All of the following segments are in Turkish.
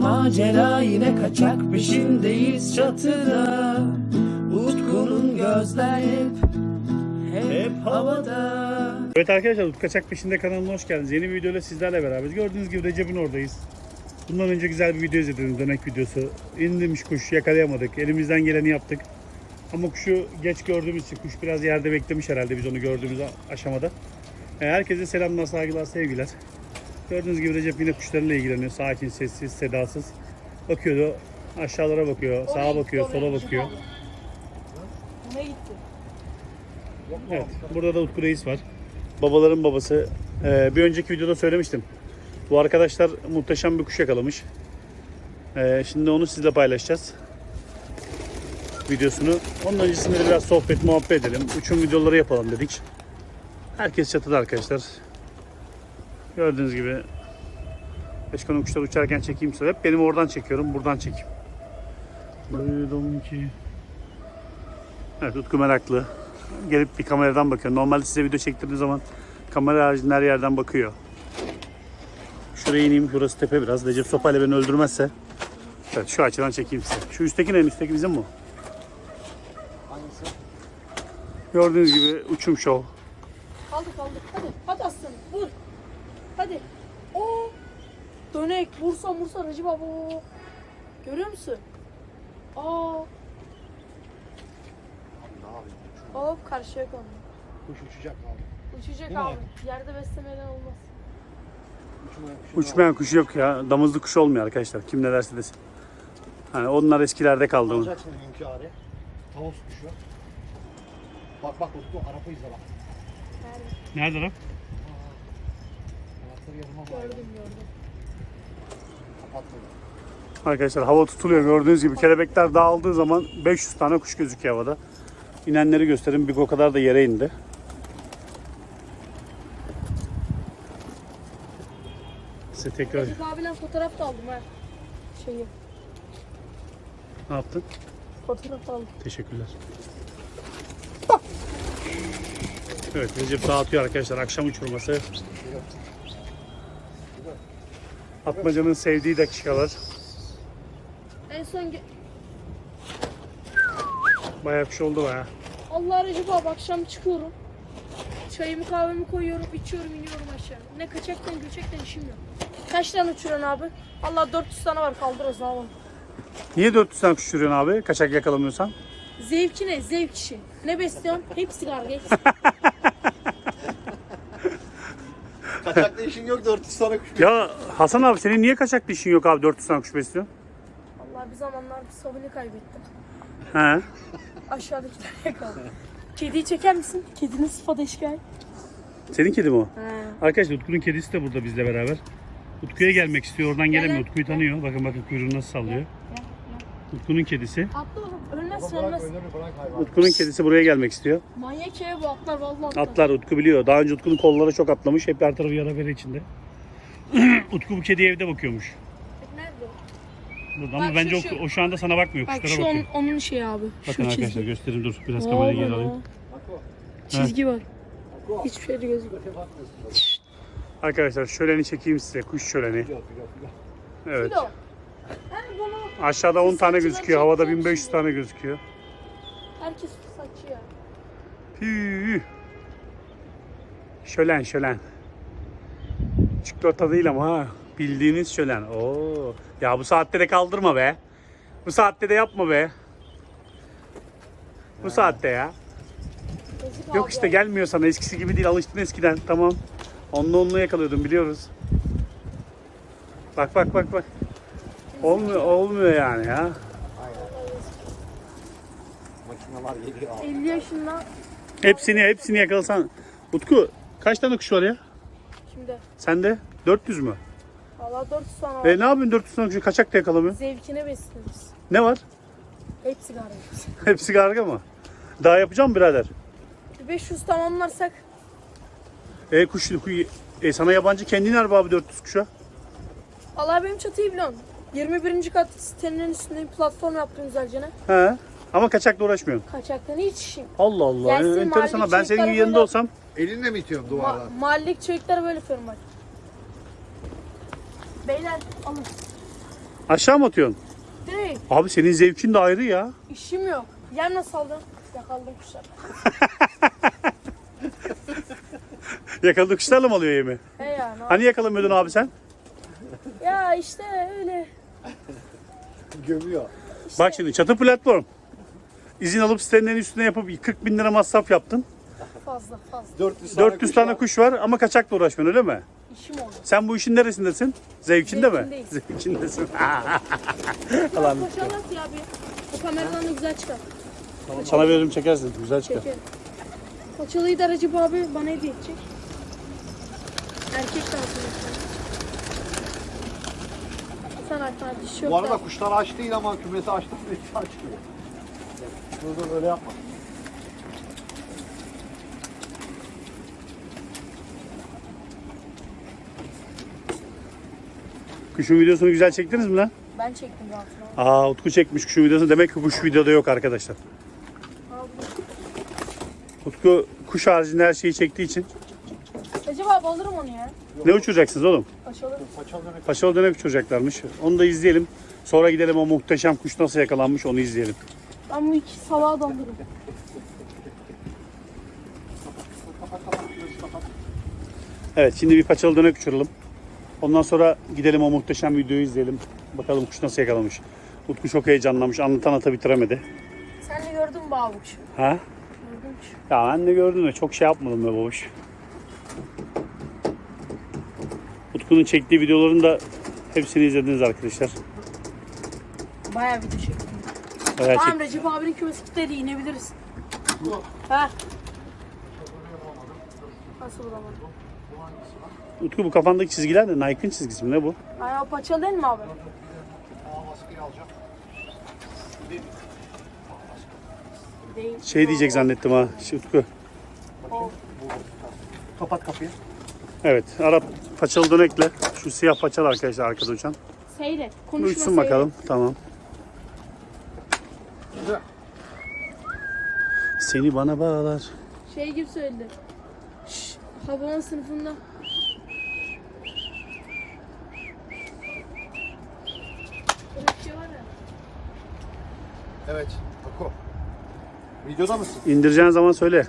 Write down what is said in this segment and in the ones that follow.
macera yine kaçak peşindeyiz çatıda Utku'nun gözler hep hep havada Evet arkadaşlar Utku Kaçak Peşinde kanalına hoş geldiniz. Yeni bir videoyla sizlerle beraberiz. Gördüğünüz gibi Recep'in oradayız. Bundan önce güzel bir video izledim, dönek videosu. İndirmiş kuş, yakalayamadık. Elimizden geleni yaptık. Ama kuşu geç gördüğümüz için kuş biraz yerde beklemiş herhalde biz onu gördüğümüz aşamada. E, Herkese selamlar, saygılar, sevgiler. Gördüğünüz gibi Recep yine kuşlarıyla ilgileniyor. Sakin, sessiz, sedasız. Bakıyordu. Aşağılara bakıyor, sağa bakıyor, sola bakıyor. Ne gitti? Evet, burada da Utku Reis var. Babaların babası. Ee, bir önceki videoda söylemiştim. Bu arkadaşlar muhteşem bir kuş yakalamış. Ee, şimdi onu sizle paylaşacağız. Videosunu. Onun öncesinde de biraz sohbet, muhabbet edelim. Uçum videoları yapalım dedik. Herkes çatıda arkadaşlar. Gördüğünüz gibi Beşkonun kuşlar uçarken çekeyim size. Hep benim oradan çekiyorum, buradan çekeyim. Duydum ki... Evet Utku meraklı gelip bir kameradan bakıyor. Normalde size video çektirdiğim zaman kamera haricinde her yerden bakıyor. Şuraya ineyim. Burası tepe biraz. Recep sopayla beni öldürmezse. Evet şu açıdan çekeyim size. Şu üstteki ne? Üstteki bizim mi? Hangisi? Gördüğünüz gibi uçum show. Kaldı kaldı. Hadi. Hadi aslanım. Vur. Hadi. Oo. Dönek. Bursa Bursa Recep abi. Oo. Görüyor musun? Aa. Hop karşıya kondu. Kuş uçacak abi. Uçacak Değil mi abi. Yerde beslemeden olmaz. Uçmayan kuşun Uçmayan kuşu yok ya. Damızlı kuş olmuyor arkadaşlar. Kim ne derse desin. Hani onlar eskilerde kaldı. Alacaksın hünkârı. Tavus kuşu. Bak bak Utku Arap'ı izle bak. Nerede? Nerede lan? Gördüm gördüm. Arkadaşlar hava tutuluyor gördüğünüz gibi. Kelebekler dağıldığı zaman 500 tane kuş gözüküyor havada. İnenleri gösterin. Bir o kadar da yere indi. Size tekrar Recep abiyle fotoğraf da aldım ha. Şeyi. ne yaptın? Fotoğraf da aldım. Teşekkürler. Evet Recep dağıtıyor arkadaşlar akşam uçurması. Atmacanın sevdiği dakikalar. En son Bayağı bir şey oldu baya. Allah Recep abi akşam çıkıyorum. Çayımı kahvemi koyuyorum, içiyorum, iniyorum aşağı. Ne kaçaktan göçekten işim yok. Kaç tane uçuruyorsun abi? Allah 400 tane var kaldırırız abi. Niye 400 tane kuş uçuruyorsun abi? Kaçak yakalamıyorsan. Zevki ne? Zevk işi. Ne besliyorsun? Hepsi karga, hepsi. Kaçakta işin yok 400 tane kuş. Ya Hasan abi senin niye kaçaklı işin yok abi 400 tane kuş besliyorsun? Allah bir zamanlar bir sabunu kaybettim. He. Aşağıda iki tane kaldı. Kediyi çeker misin? Kedinin sıfatı eşkal. Senin kedi mi o? He. Arkadaşlar Utku'nun kedisi de burada bizle beraber. Utku'ya gelmek istiyor. Oradan gelemiyor. Gel, Utku'yu gel. tanıyor. Bakın bakın kuyruğunu nasıl sallıyor. Utku'nun kedisi. Atla oğlum. Hayvan. Utku'nun kedisi buraya gelmek istiyor. Manyak ya bu atlar vallahi atlar. Atlar Utku biliyor. Daha önce Utku'nun kolları çok atlamış. Hep her tarafı yara bere içinde. Utku bu kediye evde bakıyormuş. Nerede o? Burada ama Bak bence şu- o, şu- o şu anda sana bakmıyor. Bak Kuşlara şu bakıyor. onun, onun şeyi abi. Bakın şu arkadaşlar çizgi. göstereyim dur. Biraz kamerayı geri alayım. Çizgi var. Hiçbir şey de gözükmüyor. Arkadaşlar şöleni çekeyim size. Kuş şöleni. Filo filo filo. Evet. Kilo. Yani bunu Aşağıda 10 tane gözüküyor. Havada çekeceğim 1500 şimdi. tane gözüküyor. herkes fırsatçı ya. Hüüü. Şölen şölen. Çikolata değil ama ha. Bildiğiniz şölen. Oo. Ya bu saatte de kaldırma be. Bu saatte de yapma be. Bu saatte ya. Yazık Yok abi işte gelmiyor sana. Eskisi gibi değil. Alıştın eskiden. Tamam. Onunla onunla yakalıyordum biliyoruz. Bak bak bak bak. Olmuyor olmuyor yani ya. Makineler geliyor abi. 50 yaşında Hepsini hepsini yakalasan. Utku kaç tane kuş var ya? şimdi. Sende 400 mü? Valla 400 tane var. E ne yapıyorsun 400 tane kuşu kaçak da yakalamıyorsun? Zevkine besleriz. Ne var? Hepsi galiba. Hepsi karga mı? Daha yapacağım birader. 500 tamamlarsak E kuş, kuş e, sana yabancı kendin be abi 400 kuşa. Allah benim çatıyı biliyorsun. 21. kat sitenin üstünde bir platform yaptım güzelce ne? He. Ama kaçakla uğraşmıyorsun. Kaçaktan hiç işim. Allah Allah. Gelsin E, enteresan ha. Ben senin yerinde böyle- olsam Elinle mi itiyorsun Ma- duvardan? mahalledeki çocuklar böyle yapıyorum bak. Beyler alın. Aşağı mı atıyorsun? Direkt Abi senin zevkin de ayrı ya. işim yok. Yem nasıl aldın? Yakaladım kuşlar. Yakaladığı kuşlarla mı alıyor yemi? He ya ne Hani yakalamıyordun abi sen? Ya işte öyle. Gömüyor. Bak şimdi çatı platform. İzin alıp sitenin üstüne yapıp 40 bin lira masraf yaptın. Fazla fazla. 400 tane 400 kuş tane var. kuş var ama kaçakla uğraşmıyorsun öyle mi? İşim oldu. Sen bu işin neresindesin? Zevkinde mi? Zevkindeyiz. Zevkindesin. Koşalım ya abi. Bu kameradan da güzel çıkar. Sana veririm çekersin. Güzel çıkar. Çekelim. Paçalıyı da Recep abi bana hediye edecek. Erkek dansını Sen arkadaş dişi yok. Bu arada da. kuşlar aç değil ama kümesi açtık mı hepsi aç gibi. Dur dur öyle yapma. Kuşun videosunu güzel çektiniz mi lan? Ben çektim rahatına. Aa Utku çekmiş kuşun videosunu. Demek ki kuş videoda yok arkadaşlar. Utku kuş haricinde her şeyi çektiği için. Abi alırım onu ya. Ne uçuracaksınız oğlum? Paçalı. Paçal demek. Paşalı dönek uçuracaklarmış. Onu da izleyelim. Sonra gidelim o muhteşem kuş nasıl yakalanmış onu izleyelim. Ben bu iki salağa dondurayım. Evet şimdi bir paçalı dönek uçuralım. Ondan sonra gidelim o muhteşem videoyu izleyelim. Bakalım kuş nasıl yakalamış. Utku çok heyecanlanmış. Anlatan ata bitiremedi. Sen de gördün mü abi kuşu? Ha? Gördüm kuşu. Ya ben de gördüm de çok şey yapmadım be babuş. Utku'nun çektiği videoların da hepsini izlediniz arkadaşlar. Bayağı video çektim. Bayağı çek- Tamam Recep abinin kümesi dedi inebiliriz. Ha. Nasıl bulamadım? Utku bu kafandaki çizgiler de Nike'ın çizgisi mi ne bu? Ay o paçalı değil mi abi? Aa maskeyi alacağım. Değil. Şey diyecek zannettim ha. Utku. Kapat kapıyı. Evet Arap paçalı dönekle şu siyah paçalı arkadaşlar arkada uçan. Seyret. Konuşma uçsun seyret. bakalım. Tamam. Seni bana bağlar. Şey gibi söyledi. Şşş. Hababam sınıfında. Şey. Evet. Ako. Videoda mısın? İndireceğin zaman söyle.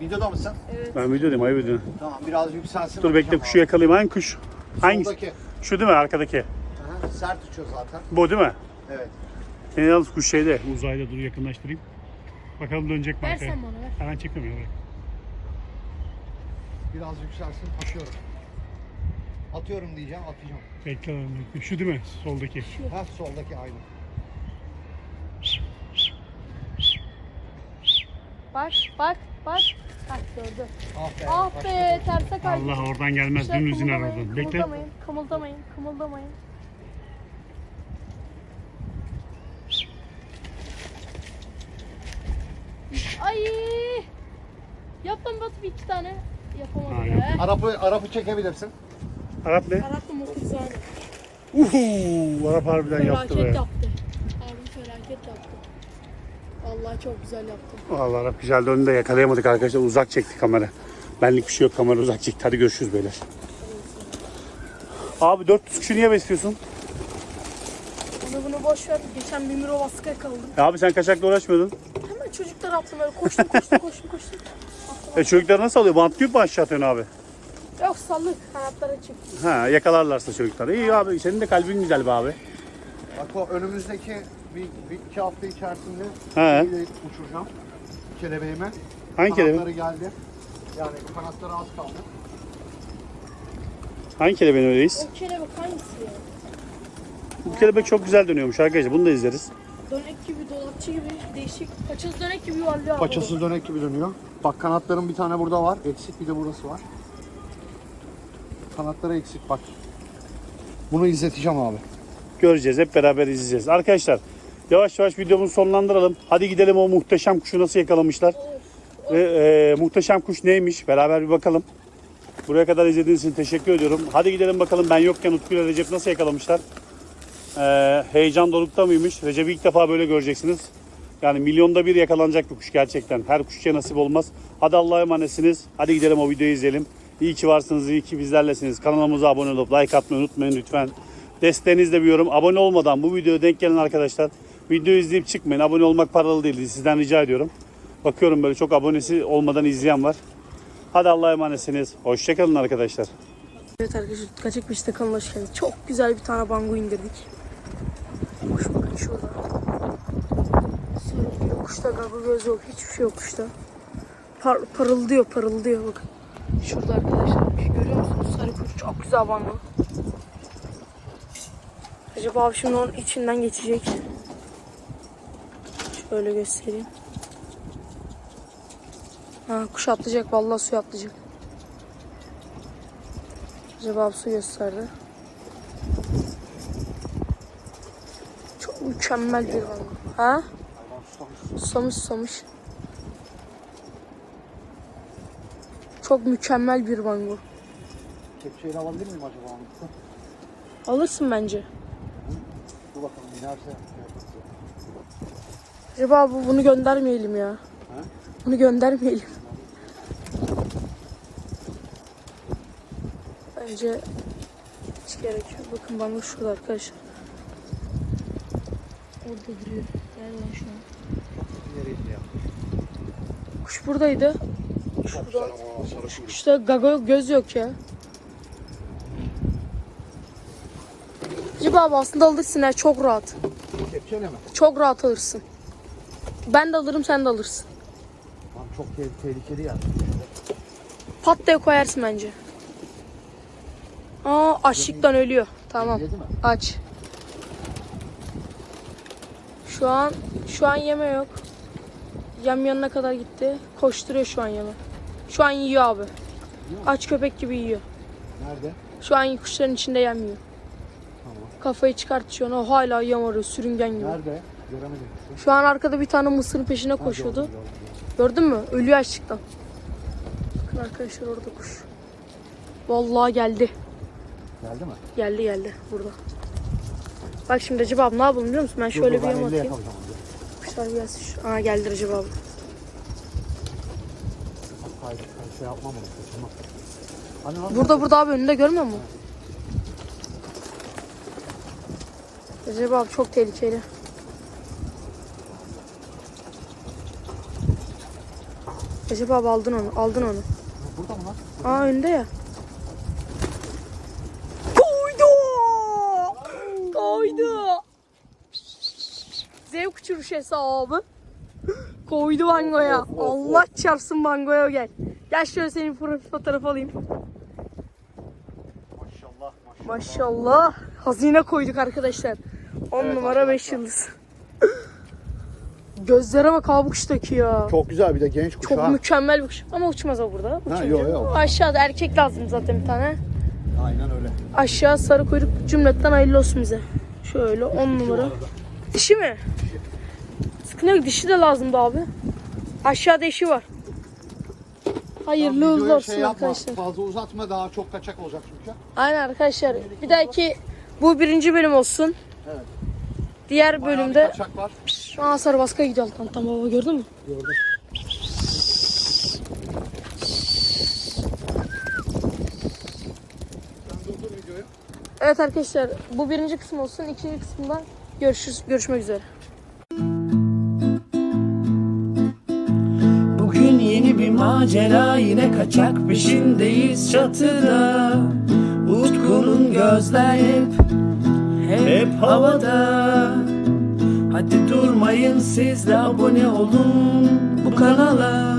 Videoda mısın? Evet. Ben videodayım ayıp ediyorum. Tamam biraz yükselsin. Dur bekle kuşu yakalayayım. Hangi kuş? Hangisi? Soldaki. Şu değil mi arkadaki? Aha, sert uçuyor zaten. Bu değil mi? Evet. Yine yalnız kuş şeyde. Uzayda dur yakınlaştırayım. Bakalım dönecek mi Ver arkaya? sen bana ver. Hemen çekmiyorum ya. Biraz yükselsin. Atıyorum. Atıyorum diyeceğim. Atacağım. Bekle lan, bekle. Şu değil mi? Soldaki. Ha soldaki aynı. Bak bak bak. Bak gördü. Ah be. Ah be terse kaydı. Allah oradan gelmez. Kuşlar Dümdüz iner oradan. Bekle. Kımıldamayın, kımıldamayın, kımıldamayın. Ay! Yaptım bir iki tane. Yapamadım be. Arap'ı, Arap'ı çekebilirsin. Arap ne? Arattım 30 tane. Uhu! Arap harbiden yaptı Felaket be. yaptı. Vallahi çok güzel yaptı. Vallahi Arap güzel döndü de yakalayamadık arkadaşlar. Uzak çekti kamera. Benlik bir şey yok kamera uzak çekti. Hadi görüşürüz beyler. Abi 400 kişi niye besliyorsun? Onu bunu boş ver. Geçen bir miro baskı yakaladım. Ya abi sen kaçakla uğraşmıyordun. Hemen çocuklar attım öyle koştum koştum koştum koştum. E çocuklar nasıl alıyor? Bantlıyor mu aşağı atıyorsun abi? Yok sallık kanatları açık. Ha yakalarlarsa çocuklar. İyi abi senin de kalbin güzel be abi. Bak o önümüzdeki bir, bir iki hafta içerisinde He. bir de uçuracağım kelebeğime. Hangi kelebek? Kanatları geldi. Yani kanatları az kaldı. Hangi kelebeğin öyleyiz? O kelebek hangisi ya? Bu kelebek çok güzel dönüyormuş arkadaşlar. Bunu da izleriz. Dönek gibi, dolapçı gibi değişik. Paçası dönek gibi yuvarlıyor abi. Paçası dönek gibi dönüyor. Bak kanatların bir tane burada var. Eksik bir de burası var. Kanatları eksik bak. Bunu izleteceğim abi. Göreceğiz. Hep beraber izleyeceğiz. Arkadaşlar yavaş yavaş videomuzu sonlandıralım. Hadi gidelim o muhteşem kuşu nasıl yakalamışlar. Ve e, muhteşem kuş neymiş? Beraber bir bakalım. Buraya kadar izlediğiniz için teşekkür ediyorum. Hadi gidelim bakalım ben yokken Utku ile Recep nasıl yakalamışlar. E, heyecan dorukta mıymış? Recep'i ilk defa böyle göreceksiniz. Yani milyonda bir yakalanacak bir kuş gerçekten. Her kuşçuya nasip olmaz. Hadi Allah'a emanetsiniz. Hadi gidelim o videoyu izleyelim. İyi ki varsınız, iyi ki bizlerlesiniz. Kanalımıza abone olup like atmayı unutmayın lütfen. Desteğinizle büyüyorum. Abone olmadan bu videoya denk gelen arkadaşlar videoyu izleyip çıkmayın. Abone olmak paralı değil. Sizden rica ediyorum. Bakıyorum böyle çok abonesi olmadan izleyen var. Hadi Allah'a emanetsiniz. Hoşçakalın arkadaşlar. Evet arkadaşlar kaçak bir kanalına hoş geldiniz. Çok güzel bir tane bango indirdik. Kuş bakın şurada. Sarı yok kuşta gaga göz yok. Hiçbir şey yok kuşta. Par parıldıyor parıldıyor bakın. Şurada arkadaşlar şey görüyor musunuz? Sarı kuş çok güzel bango. Acaba abi şimdi onun içinden geçecek. Şöyle göstereyim. Ha kuş atlayacak vallahi suya atlayacak. Cevap su gösterdi. Çok mükemmel bir balık. Ha? Hayvan susamış. Susamış. Çok mükemmel bir bango. Kepçeyle alabilir miyim acaba? Alırsın bence. Dur bakalım inerse. Acaba bu bunu göndermeyelim ya. Bunu göndermeyelim. Bence hiç gerek yok. Bakın bango şurada arkadaşlar. Orada duruyor. Gel lan şu an. Kuş buradaydı. Ama sarı kuyruk. İşte gaga göz yok ya. Abi aslında alırsın ya çok rahat. Kepçeyle mi? Çok rahat alırsın. Ben de alırım sen de alırsın. Lan çok te- tehlikeli yani. Pat diye koyarsın bence. Aa açlıktan ölüyor. Tamam. Yedi mi? Aç. Şu an şu an yeme yok. Yem yanına kadar gitti. Koşturuyor şu an yeme. Şu an yiyor abi. Aç köpek gibi yiyor. Nerede? Şu an kuşların içinde yem yiyor. Tamam. Kafayı çıkartıyor. O hala yem arıyor. Sürüngen gibi. Nerede? Şu an arkada bir tane mısırın peşine koşuyordu. Gördün mü? Ölüyor açlıktan. Bakın arkadaşlar orada kuş. Vallahi geldi. Geldi mi? Geldi geldi burada. Bak şimdi Recep abi ne yapalım biliyor musun? Ben şöyle dur, bir elle atayım. Kuşlar gelsin. Şu- Aa geldi Recep abi. Hayır, şey yapmam onu. Hani Burada burada abi önünde görmüyor musun? Recep abi çok tehlikeli. Recep abi aldın onu, aldın onu. Burada mı lan? Aa önde ya. Koydu! Koydu! Zevk uçuruş hesabı. Koydu bangoya. Allah çarpsın bangoya gel. Gel şöyle senin profil fotoğrafı alayım. Maşallah maşallah. Maşallah. Hazine koyduk arkadaşlar. 10 Evet numara 5 arkadaşlar. yıldız. Gözlere bak abi kuştaki ya. Çok güzel bir de genç kuş Çok ha. mükemmel bir kuş. Ama uçmaz o burada. Uçmayacak. yok, yok. Aşağıda erkek lazım zaten bir tane. Aynen öyle. Aşağı sarı kuyruk cümletten hayırlı olsun bize. Şöyle 10 numara. Dişi mi? Sıkıntı yok dişi de lazımdı abi. Aşağıda eşi var. Hayırlı Tamam, uğurlu videoya olsun şey yapma, arkadaşlar. Fazla uzatma daha çok kaçak olacak çünkü. Aynen arkadaşlar. Bir dahaki bu birinci bölüm olsun. Evet. Diğer Bayağı bir bölümde kaçak var. Aa sarı baskı gidiyor alttan. Tam baba gördün mü? Gördüm. Evet arkadaşlar bu birinci kısım olsun. İkinci kısımda görüşürüz. Görüşmek üzere. Bugün yeni bir macera yine kaçak peşindeyiz çatıda Utku'nun gözler hep hep havada Hadi durmayın siz de abone olun bu kanala